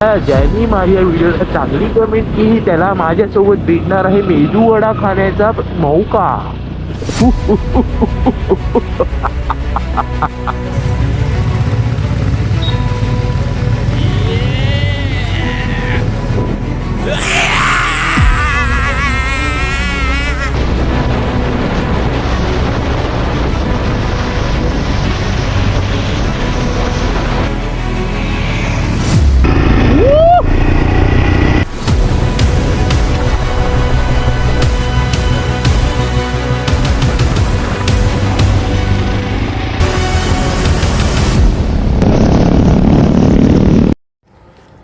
ज्यांनी माझ्या व्हिडिओला चांगली कमेंट केली त्याला माझ्यासोबत भेटणार आहे मेदू वडा खाण्याचा मौका.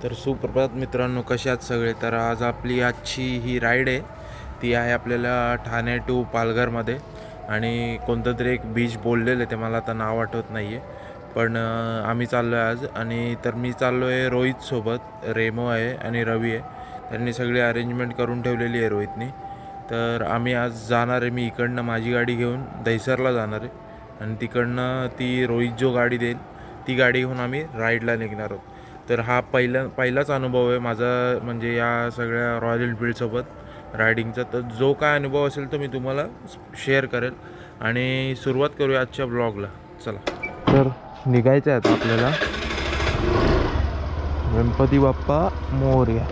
तर सुप्रभात मित्रांनो कसे आहात सगळे? तर आज आपली आजची ही राईड आहे. ती आहे आपल्याला ठाणे टू पालघरमध्ये. आणि कोणतं तरी एक बीच बोललेलं आहे ते मला आता नाव आठवत नाही आहे पण आम्ही चाललो आहे आज. आणि तर मी चाललो आहे रोहितसोबत रेमो आहे आणि रवी आहे. त्यांनी सगळी अरेंजमेंट करून ठेवलेली आहे रोहितनी. तर आम्ही आज जाणार आहे. मी इकडनं माझी गाडी घेऊन दहिसरला जाणार आहे. आणि तिकडनं ती रोहित जो गाडी देईल ती गाडी घेऊन आम्ही राईडला निघणार आहोत. तर हा पहिला पहिलाच अनुभव आहे माझा म्हणजे या सगळ्या रॉयल एनफिल्डसोबत रायडिंगचा तर जो काय अनुभव असेल तो मी तुम्हाला शेअर करेल. आणि सुरुवात करूया आजच्या ब्लॉगला चला. तर निघायचं आहे आता आपल्याला. गणपती बाप्पा मोर्या.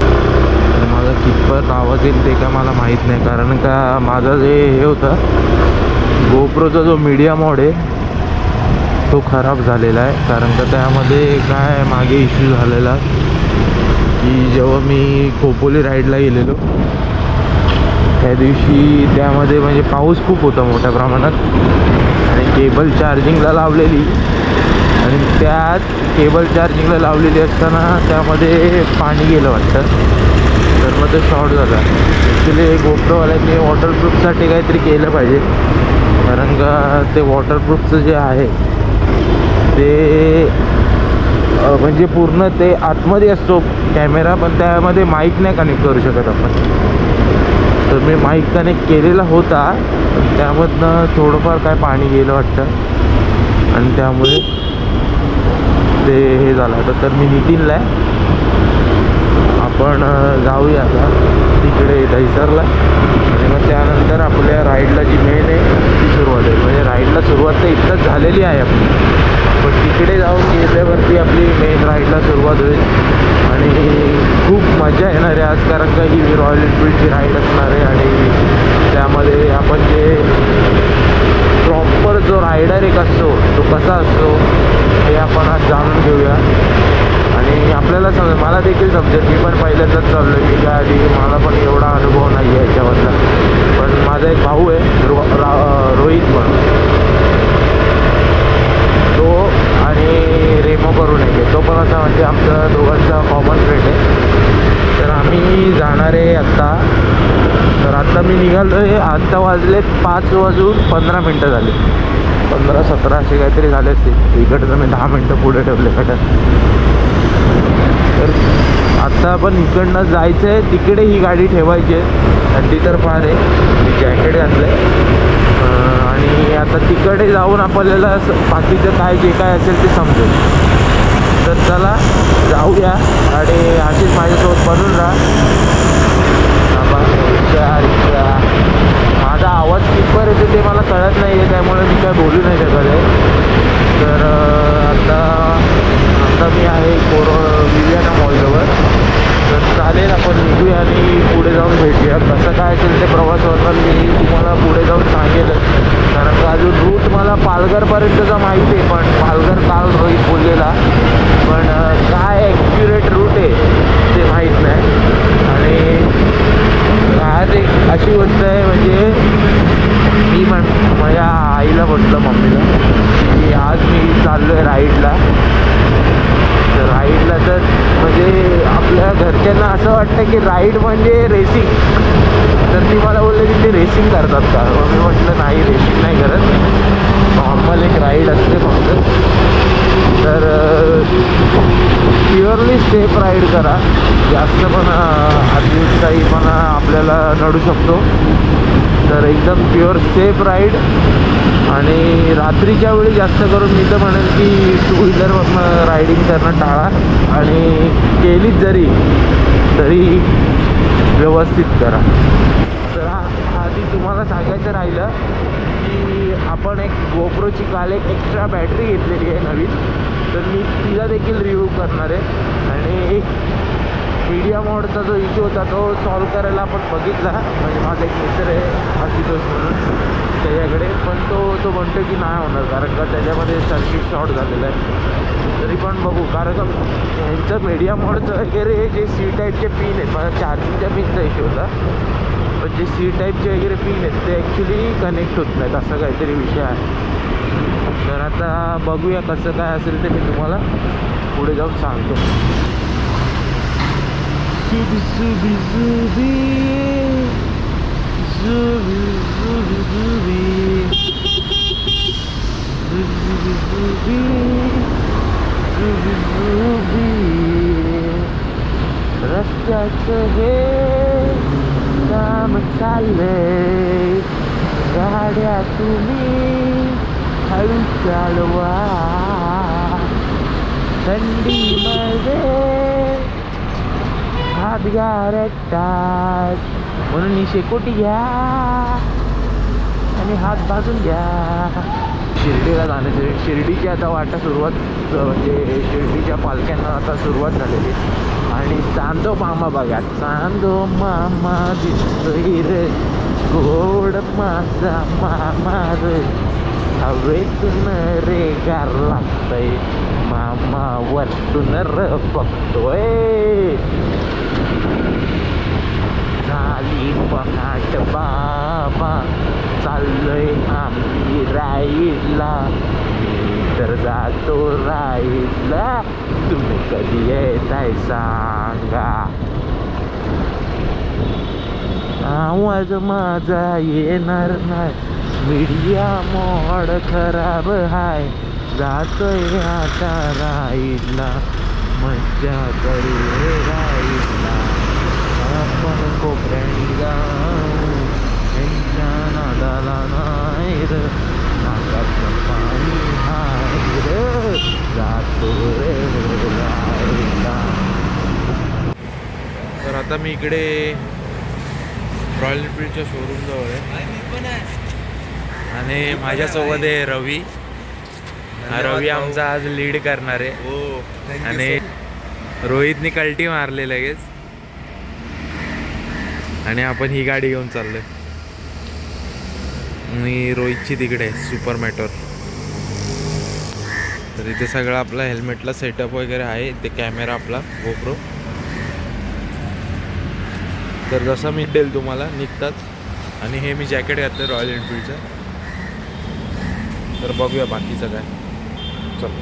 तर माझा कितपत आवाज येईल ते काय मला माहीत नाही कारण का माझा जे हे होता गोप्रोचा जो मीडिया मोड आहे तो खराब झालेला आहे. कारण का त्यामध्ये काय मागे इश्यू झालेला की जेव्हा मी खोपोली राईडला गेलेलो त्या दिवशी त्यामध्ये म्हणजे पाऊस खूप होता मोठ्या प्रमाणात. आणि केबल चार्जिंगला लावलेली. आणि त्यात केबल चार्जिंगला लावलेली असताना त्यामध्ये पाणी गेलं वाटतं. तर मग ते शॉर्ट झालं. ॲक्च्युली गोप्रोवाल्यांनी वॉटरप्रूफसाठी काहीतरी केलं पाहिजे. कारण का ते वॉटरप्रूफचं जे आहे ते म्हणजे पूर्ण ते आतमध्ये असतो कॅमेरा पण त्यामध्ये माईक नाही कनेक्ट करू शकत आपण. तर मी माईक कनेक्ट केलेला होता त्यामधनं थोडंफार काय पाणी गेलं वाटतं. आणि त्यामुळे ते हे झालं होतं तर मी नितीनला आहे. आपण जाऊया आता तिकडे दहिसरला. आणि मग त्यानंतर आपल्या राईडला जी मेन आहे ती सुरुवात आहे म्हणजे राईडला सुरुवात तर इतकंच झालेली आहे आपली. पण तिकडे जाऊन गेल्यावरती आपली मेन राईडला सुरुवात होईल. आणि खूप मजा येणार आहे आज कारण का ही रॉयल एनफिल्डची राईड असणार आहे आणि त्यामध्ये आपण जे प्रॉपर जो रायडर एक असतो तो कसा असतो हे आपण आज जाणून घेऊया. आणि आपल्याला समज मला देखील समजेल मी पण पहिल्यांदाच चाललो आहे मी आधी मला पण एवढा अनुभव नाही आहे याच्यामधला. पण माझा एक भाऊ आहे रो रा रोहित म्हणून. आणि रेमो करून येते तो पण असा म्हणजे आमचा दोघांचा कॉमन फ्रेंड आहे. तर आम्ही जाणार आहे आत्ता तर आत्ता मी निघालो आहे आत्ता वाजले पाच वाजून पंधरा मिनटं झाली. पंधरा सतरा असे काहीतरी झाले असते इकडचं मी दहा मिनटं पुढे ठेवले कटर तर आत्ता आपण इकडनं जायचं आहे तिकडे ही गाडी ठेवायची आहे. थंडी तर फार आहे. मी जॅकेट घातलं आहे आणि आता तिकडे जाऊन आपल्याला बाकीचं काय जे काय असेल ते समजेल. तर चला जाऊया आणि अशीच माझ्यासोबत बनून राहा. माझा आवाज कितपर येते ते मला कळत नाही आहे त्यामुळे मी काय बोलू नाही शकत आहे तर अं, आता आता मी आहे कोरो विवियाना मॉलजवळ तर चालेल आपण निघूया आणि पुढे जाऊन भेटूया. कसं काय असेल ते प्रवास वर्णन मी तुम्हाला पुढे जाऊन सांगेलच. कारण का अजून रूट मला पालघरपर्यंतचा माहिती आहे पण पालघर काल रोहित बोललेला. पण काय ॲक्युरेट रूट आहे ते माहीत नाही. आणि आज एक अशी गोष्ट आहे म्हणजे मी म्हण माझ्या आईला म्हटलं मम्मीला की आज मी चाललो आहे राईडला. तर राईडला तर म्हणजे आपल्या घरच्यांना असं वाटतं की राईड म्हणजे रेसिंग तर ती मला बोलले की ते रेसिंग करतात का? मी म्हटलं नाही रेसिंग नाही करत. नॉर्मल एक राईड असते फक्त. तर प्युअरली सेफ राईड करा. जास्त पण काही पण आपल्याला नडू शकतो. तर एकदम प्युअर सेफ राईड आणि रात्रीच्या वेळी जास्त करून मी तर म्हणेन की टू व्हीलरवरनं रायडिंग करणं टाळा. आणि केलीच जरी तरी व्यवस्थित करा. तर आधी तुम्हाला सांगायचं राहिलं आपण एक गोप्रोची काल एक एक्स्ट्रा बॅटरी घेतलेली आहे नवीन. तर मी तिला देखील रिव्ह्यू करणार आहे. आणि एक मीडिया मोडचा जो इश्यू होता तो सॉल्व करायला आपण बघितला. म्हणजे माझा एक मित्र आहे आशुतोष म्हणून त्याच्याकडे. पण तो तो म्हणतो की नाही होणार कारण का त्याच्यामध्ये सर्किट शॉर्ट झालेलं आहे. तरी पण बघू कारण का ह्यांचं मीडिया मोडचं वगैरे जे सी टाईपचे पिन आहेत मला चार्जिंगच्या पिनचा इश्यू होता. पण जे सी टाईपचे वगैरे पिन आहेत ते ॲक्च्युली कनेक्ट होत नाहीत असा काहीतरी विषय आहे. तर आता बघूया कसं काय असेल ते मी तुम्हाला पुढे जाऊन सांगतो. रस्त्याचं हे चालले. गाड्या तुम्ही हळू चालवा. थंडीमध्ये हात गारटतात. म्हणून ही शेकोटी घ्या आणि हात भाजून घ्या. शिर्डीला जाण्याचे शिर्डीची आता वाटा सुरुवात म्हणजे शिर्डीच्या पालख्यांना आता सुरुवात झालेली आणि चांदो मामा बघा चांदो मामा दिसतोय रे गोड माझा मामा रे. हवेतून रे गार लागतंय मामा वरतून र बघतोय. झाली पहाट बाबा चाललोय आम्ही राईडला मी तर जातो राईडला तुम्ही कधी येताय सांगा आवाज माझा येणार नाही. मीडिया मोड खराब हाय. जातोय आता राईडला मज्जा करू राईडला आपण कोकणी जाऊ. यांच्या नादाला नाही र. नाकाचं पाणी हाय र. जातो रे राईडला तर आता मी इकडे रॉयल एनफिल्डच्या शोरूम जवळ आहे. आणि माझ्यासोबत आहे रवी. हा रवी आमचा आज लीड करणार आहे. आणि रोहितने कल्टी मारले लगेच. आणि आपण ही गाडी घेऊन चाललोय. आणि रोहितची तिकडे सुपर मॅटोर तर इथे सगळं आपला हेल्मेटला सेटअप वगैरे आहे. ते कॅमेरा आपला गोप्रो तर जसं मी देईल तुम्हाला निघताच. आणि हे मी जॅकेट घातलं रॉयल एनफिल्डचं तर बघूया बाकीचं काय. चल.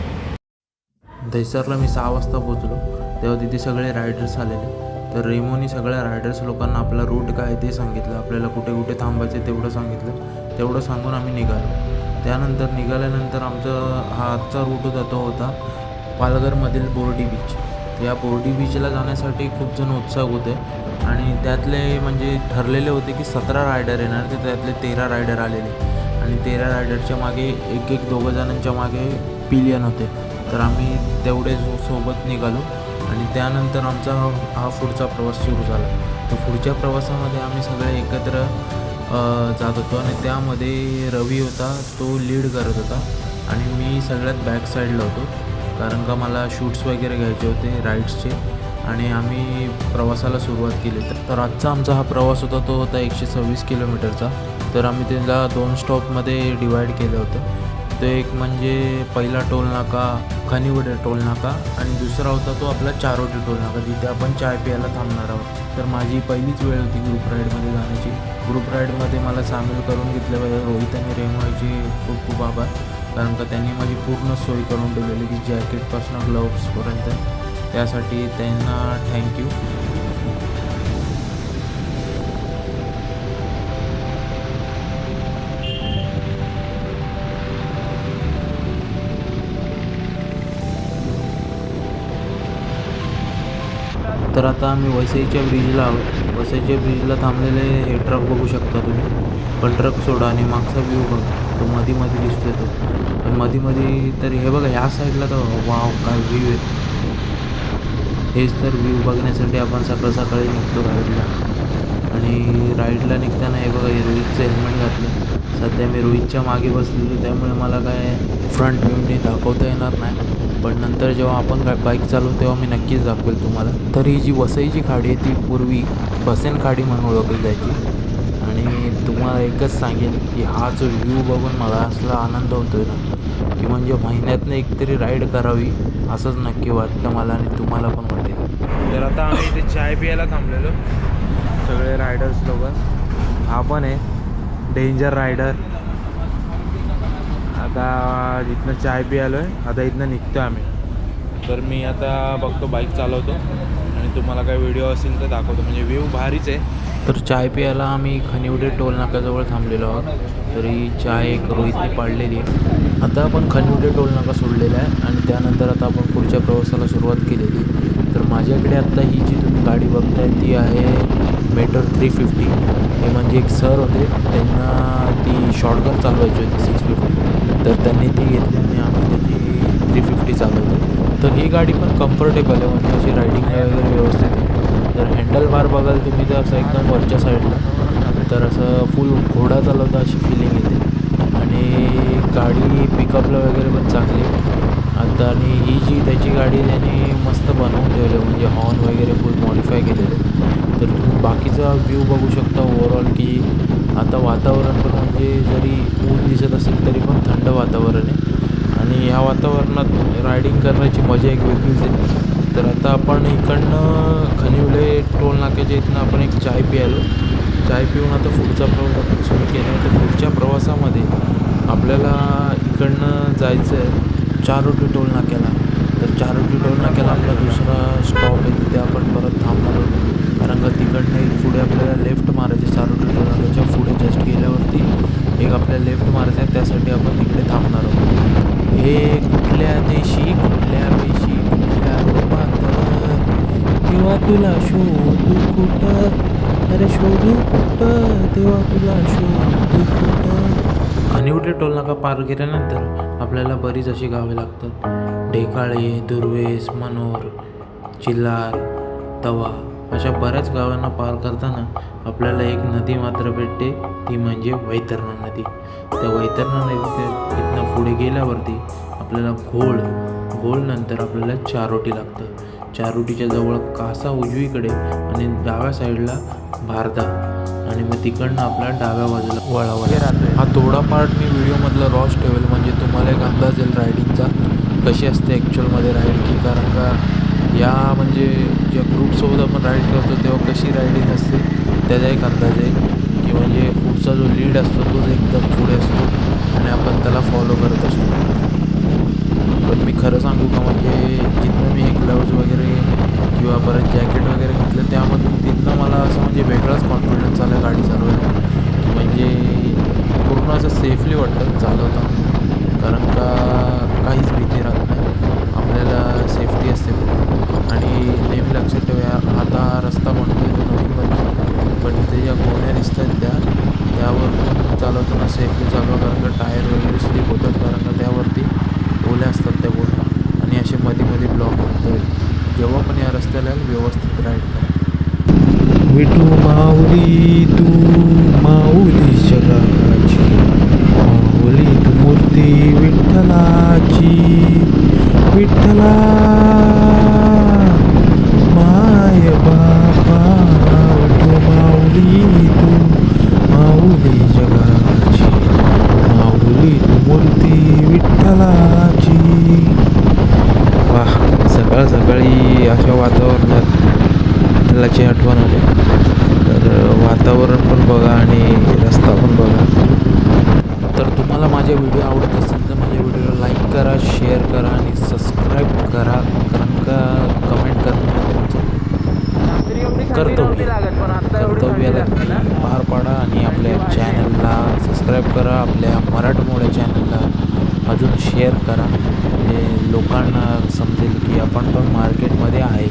दहिसरला मी सहा वाजता पोचलो तेव्हा तिथे सगळे रायडर्स आलेले. तर रेमोनी सगळ्या रायडर्स लोकांना आपला रूट काय ते सांगितलं. आपल्याला कुठे कुठे थांबायचं तेवढं सांगितलं. तेवढं सांगून आम्ही निघालो. त्यानंतर निघाल्यानंतर आमचा हा आजचा रूट होता तो होता पालघरमधील बोर्डी बीच या बोर्डी बीचला जाण्यासाठी खूप जण उत्साह होते. आणि त्यातले म्हणजे ठरलेले होते की सतरा रायडर येणार ते त्यातले तेरा रायडर आलेले. आणि तेरा रायडरच्या मागे एक एक दोघं जणांच्या मागे पिलियन होते. तर आम्ही तेवढे सोबत निघालो आणि त्यानंतर आमचा हा- हा पुढचा प्रवास सुरू झाला. तर पुढच्या प्रवासामध्ये आम्ही सगळे एकत्र जात होतो आणि त्यामध्ये रवी होता तो लीड करत होता आणि मी सगळ्यात बॅक साईडला होतो. कारण का मला शूट्स वगैरे घ्यायचे होते राईड्सचे आणि आम्ही प्रवासाला सुरुवात केली. तर- आजचा आमचा हा प्रवास होता तो होता एकशे सव्वीस किलोमीटरचा. तर आम्ही त्याला दोन स्टॉपमध्ये डिवाईड केलं होतं. तो एक म्हणजे पहिला टोल नाका खनिवडे टोल नाका आणि दुसरा होता तो आपला चारोटी टोल नाका जिथे आपण चाय प्यायला थांबणार आहोत. तर माझी पहिलीच वेळ होती ग्रुप राईडमध्ये जाण्याची. ग्रुप राईडमध्ये मला सामील करून घेतल्याबद्दल रोहित आणि रेमोचे खूप खूप आभार. कारण का त्यांनी माझी पूर्ण सोय करून ठेवलेली की जॅकेटपासून ग्लव्सपर्यंत त्यासाठी त्यांना थँक्यू तर आता आम्ही वसईच्या ब्रिजला आहोत. वसईच्या ब्रिजला थांबलेले हे ट्रक बघू शकता तुम्ही. पण ट्रक सोडा आणि मागचा व्ह्यू बघा. तो मध्ये मध्ये दिसतोय तो. पण मध्ये मध्ये तर हे बघा ह्या साईडला तर वाव काय व्ह्यू आहे. हेच तर व्ह्यू बघण्यासाठी आपण सकाळ सकाळी निघतो राईडला. आणि राईडला निघताना हे बघा हे रोहितचं हेल्मेट घातलं. सध्या मी रोहितच्या मागे बसलेलो त्यामुळे मला काय फ्रंट व्ह्यूने दाखवता येणार नाही. पण नंतर जेव्हा आपण बाईक चालवू तेव्हा मी नक्कीच दाखवेल तुम्हाला. तर ही जी वसईची खाडी आहे ती पूर्वी बसेन खाडी म्हणून ओळखली जायची. आणि तुम्हाला एकच सांगेन की हा जो व्ह्यू बघून मला असला आनंद होतोय ना. की म्हणजे महिन्यातनं एकतरी राईड करावी असंच नक्की वाटतं मला आणि तुम्हाला पण वाटेल. तर आता आम्ही इथे चाय प्यायला थांबलेलो. सगळे रायडर्स लोक. हा पण आहे. डेंजर रायडर आता इथनं चाय प्यायलो आहे आता इथनं निघतो आम्ही. तर मी आता बघतो बाईक चालवतो. आणि तुम्हाला काय व्हिडिओ असेल तर दाखवतो. म्हणजे व्ह्यू भारीच आहे. तर चाय प्यायला आम्ही खनिवडे टोल नाक्याजवळ थांबलेलो आहोत. तरी चाय एक रोहितने पाडलेली आहे. आता आपण खनिवडे टोल नाका सोडलेला आहे आणि त्यानंतर आता आपण पुढच्या प्रवासाला सुरुवात केलेली तर माझ्याकडे आत्ता ही जी तुम्ही गाडी बघताय ती आहे मेटर थ्री फिफ्टी हे म्हणजे एक सर होते. त्यांना ती शॉर्टगन चालवायची होती सिक्स फिफ्टी तर त्यांनी ती घेतली आणि आम्ही त्याची थ्री फिफ्टी चालवतो तर ही गाडी पण कम्फर्टेबल आहे. म्हणजे अशी रायडिंगला वगैरे व्यवस्थित आहे. तर हँडल बार बघाल तुम्ही तर असं एकदम वरच्या साईडला तर असं फुल घोडा चालवता अशी फिलिंग येते. आणि गाडी पिकअपला वगैरे पण चांगली. आता आणि ही जी त्याची गाडी आहे त्याने मस्त बनवून ठेवलं म्हणजे हॉर्न वगैरे फुल मॉडिफाय केलेले. तर तुम्ही बाकीचा व्ह्यू बघू शकता ओवरऑल की आता वातावरण पण म्हणजे जरी ऊन दिसत असेल तरी पण थंड वातावरण आहे. आणि ह्या वातावरणात रायडिंग करण्याची मजा एक वेगळीच आहे तर आता आपण इकडनं खनिवले टोल नाक्याच्या इथनं आपण एक चाय प्यायलो. चाय पिऊन आता पुढचा प्रवास आपण सुरू केला तर पुढच्या प्रवासामध्ये आपल्याला इकडनं जायचं आहे चारोटी टोल नाक्याला. तर चारोटी टोल नाक्याला आपला दुसरा स्टॉप आहे. तिथे आपण परत थांबणार आहोत. कारण का तिकडनं एक पुढे आपल्याला लेफ्ट मारायचे चारोटी टोल नाक्याच्या पुढे जस्ट गेल्यावरती एक आपल्याला लेफ्ट मारायचं आहे. त्यासाठी आपण तिकडे थांबणार आहोत. हे कुठल्या देशी कुठल्या वेशी कुठल्या तेव्हा तुला शोधू कुठं? अरे शोधू कुठं? तेव्हा तुला शोधू कुठं? खनिवटे टोल नाका पार केल्यानंतर आपल्याला बरीच अशी गावे लागतात. ढेकाळे दुर्वेस मनोर चिल्लार तवा अशा बऱ्याच गावांना पार करताना आपल्याला एक नदी मात्र भेटते. ती म्हणजे वैतरणा नदी. त्या वैतरणा नदीचे इथनं पुढे गेल्यावरती आपल्याला घोळ घोळनंतर आपल्याला चारोटी लागतं. चारोटीच्या जवळ कासा उजवीकडे आणि डाव्या साईडला भारदा. आणि मग तिकडनं आपल्या डाव्या बाजूला वळावा हा थोडा पार्ट मी व्हिडिओमधला रॉस ठेवेल. म्हणजे तुम्हाला एक अंदाज येईल रायडिंगचा कशी असते ॲक्च्युअलमध्ये राईड की? कारण का या म्हणजे ज्या ग्रुपसोबत आपण राईड करतो तेव्हा कशी रायडिंग असते त्याचा एक अंदाज आहे. की म्हणजे पुढचा जो लीड असतो तोच एकदम पुढे असतो. आणि आपण त्याला फॉलो करत असतो. पण मी खरं सांगू का म्हणजे जिथनं मी हे ग्लव्ज वगैरे किंवा परत जॅकेट वगैरे घेतलं त्यामधून तिथनं मला असं म्हणजे वेगळाच कॉन्फिडन्स आला गाडी चालवायला. की म्हणजे पूर्ण असं सेफली वाटतं चालवताना. कारण का काहीच भीती राहत नाही. आपल्याला सेफ्टी असते पूर्ण आणि नेहमी लक्षात ठेवूया आता रस्ता बनतो आहे तो नवीन बनतो पण इथे ज्या गोण्या दिसतात त्या त्यावर चालवताना सेफली चालवा. कारण का टायर वगैरे स्लिप होतात. कारण का ओल्या असतात त्या गोण्या आणि असे मध्ये मध्ये ब्लॉक होतात जेव्हा पण या रस्त्याला व्यवस्थित राईड करा. विठू माऊली तू माऊली जगाची. माऊली तू मूर्ती विठ्ठलाची विठ्ठला. माय बापा विठू माऊली तू माऊली जगाची. माऊली तू मूर्ती विठ्ठला. सकाळ सकाळी अशा वातावरणात त्याची आठवण आली. तर वातावरण पण बघा आणि रस्ता पण बघा. तर तुम्हाला माझे व्हिडिओ आवडत असतील तर माझ्या व्हिडिओला लाईक करा शेअर करा आणि सबस्क्राईब करा. कारण का कमेंट करणं म्हणजे तुमचं कर्तव्य. कर्तव्याला तुम्ही पार पाडा आणि आपल्या चॅनलला सबस्क्राईब करा. आपल्या मराठमोळ्या चॅनलला अजून शेअर करा. म्हणजे लोकांना समजेल की आपण पण मार्केटमध्ये आहे.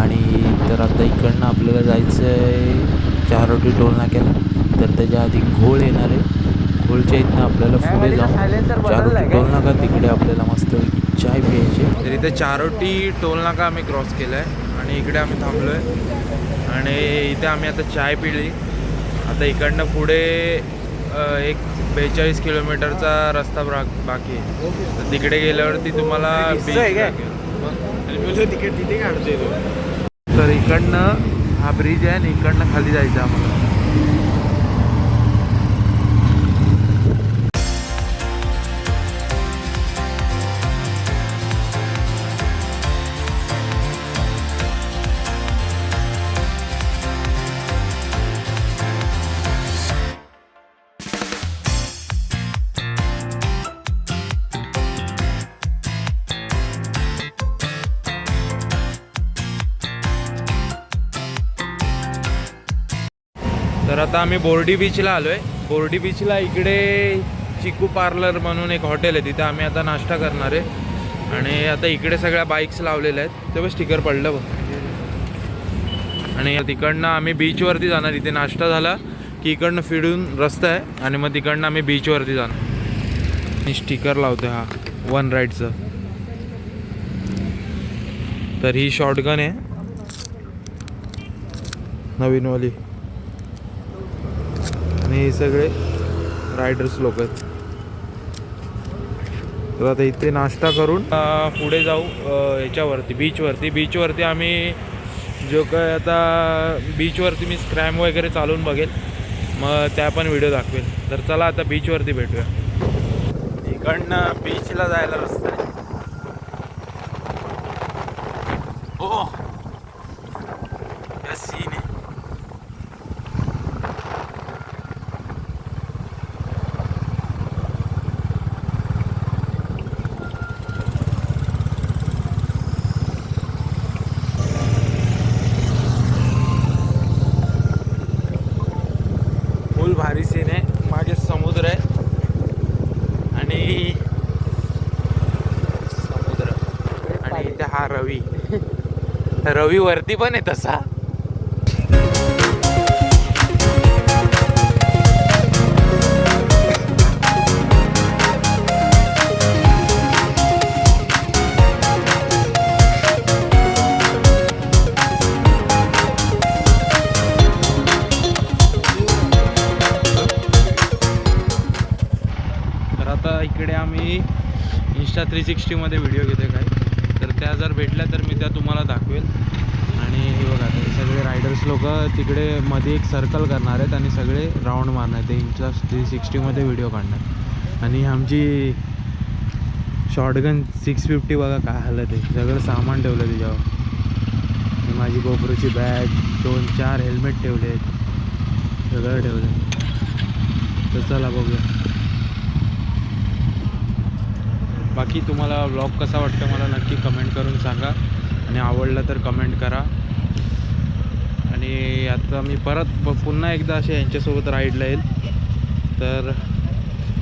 आणि तर आता इकडनं आपल्याला जायचं आहे चारोटी टोल नाक्याला. तर त्याच्या आधी घोळ येणार आहे. घोळच्या इथनं आपल्याला पुढे जाऊन चारोटी टोल नाका तिकडे आपल्याला मस्त चाय प्यायची. तर इथे चारोटी टोल नाका आम्ही क्रॉस केला आहे आणि इकडे आम्ही थांबलो आहे आणि इथे आम्ही आता चाय पिली. आता इकडनं पुढे एक बेचाळीस किलोमीटरचा रस्ता बाकी आहे. तर तिकडे गेल्यावरती तुम्हाला. तिकीट तिथे काढतोय तर इकडनं हा ब्रिज आहे आणि इकडनं खाली जायचं आम्हाला. तर आता आम्ही बोर्डी बीचला आलो आहे बोर्डी बीचला इकडे चिकू पार्लर म्हणून एक हॉटेल आहे तिथे आम्ही आता नाश्ता करणार आहे. आणि आता इकडे सगळ्या बाईक्स लावलेल्या आहेत. तेव्हा स्टिकर पडलं बघ. आणि तिकडनं आम्ही बीचवरती जाणार. इथे नाश्ता झाला की इकडनं फिरून रस्ता आहे आणि मग तिकडनं आम्ही बीचवरती जाणार. आणि स्टिकर लावतो हा वन राईडचं. तर ही शॉर्टगन आहे. नवीनवाली. आणि हे सगळे रायडर्स लोक आहेत. तर आता इथे नाश्ता करून पुढे जाऊ याच्यावरती बीचवरती बीचवरती आम्ही जो काय आता बीचवरती मी स्क्रॅम वगैरे चालून बघेल. मग त्या पण व्हिडिओ दाखवेल. तर चला आता बीचवरती भेटूया. इकडनं बीचला जायला रस्ता आहे. हो रवी वरती पण आहे तसा. तर आता इकडे आम्ही इंस्टा थ्री सिक्स्टीमध्ये व्हिडिओ घेतो काय त्या जर भेटल्या तर मी त्या तुम्हाला दाखवेल. आणि हे बघा ते सगळे रायडर्स लोक तिकडे मध्ये एक सर्कल करणार आहेत आणि सगळे राऊंड मारणार आहेत. ते इंस्टा थ्री सिक्स्टीमध्ये व्हिडिओ काढणार आणि आमची शॉर्टगन सिक्स फिफ्टी बघा काय हलं ते सगळं सामान ठेवलं त्याच्यावर माझी गोप्रोची बॅग दोन चार हेल्मेट ठेवले आहेत सगळं ठेवलं तर चला बघूया. बाकी तुम्हाला ब्लॉग कसा वाटतं मला नक्की कमेंट करून सांगा. आणि आवडला तर कमेंट करा. आणि आता मी परत प- पुन्हा एकदा असे यांच्यासोबत राईडला येईल. तर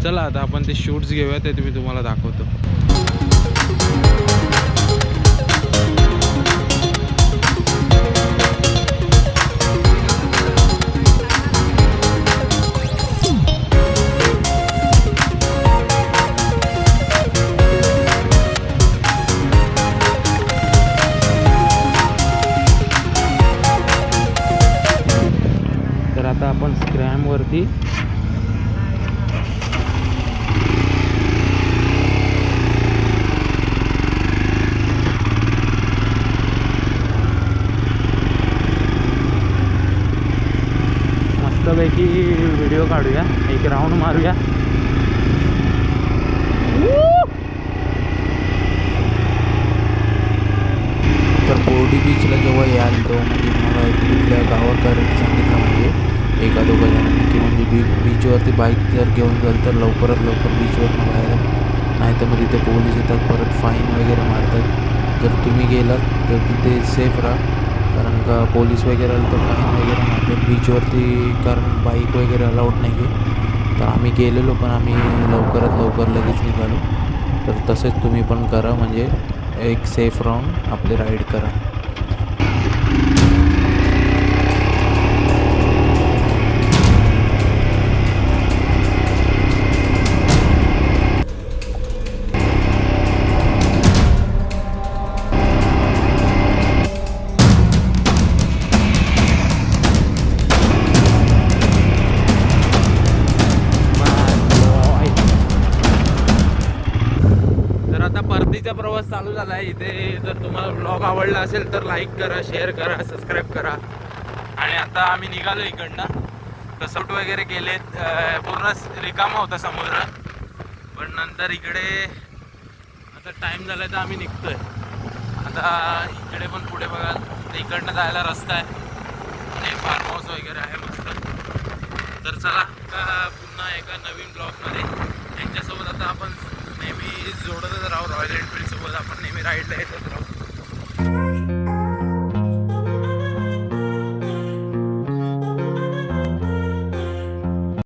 चला आता आपण ते शूट्स घेऊया ते तुम्ही तुम्हाला दाखवतो. स्क्रॅमवरती मस्तपैकी व्हिडिओ काढूया एक राऊंड मारूया. बोर्डी बीचला जेव्हा याल तेव्हा म्हणजे जर घेऊन जाल तर लवकरात लवकर बीचवर बाहेर नाही तर मग तिथे पोलीस येतात परत फाईन वगैरे मारतात. जर तुम्ही गेलात तर तिथे सेफ राहा. कारण का पोलीस वगैरे आलं तर फाईन वगैरे मारतात. बीचवरती कारण बाईक वगैरे अलाउड नाही आहे तर आम्ही गेलेलो पण आम्ही लवकरात लवकर लगेच निघालो. तर तसेच तुम्ही पण करा. म्हणजे एक सेफ राहून आपले राईड करा. इथे जर तुम्हाला ब्लॉग आवडला असेल तर लाईक करा शेअर करा सबस्क्राईब करा. आणि आता आम्ही निघालो इकडनं. कसोट वगैरे केले पूर्ण रिकामा होता समुद्र. पण नंतर इकडे आता टाईम झाला तर आम्ही निघतोय. आता इकडे पण पुढे बघा इकडनं जायला रस्ता आहे. आणि फार्म हाऊस वगैरे आहे मस्त. तर चला पुन्हा एका नवीन ब्लॉगमध्ये त्यांच्यासोबत आता आपण नेहमी जोडतच राहू रॉयल एनफिल्डसोबत आपण नेहमी राईडला राहू.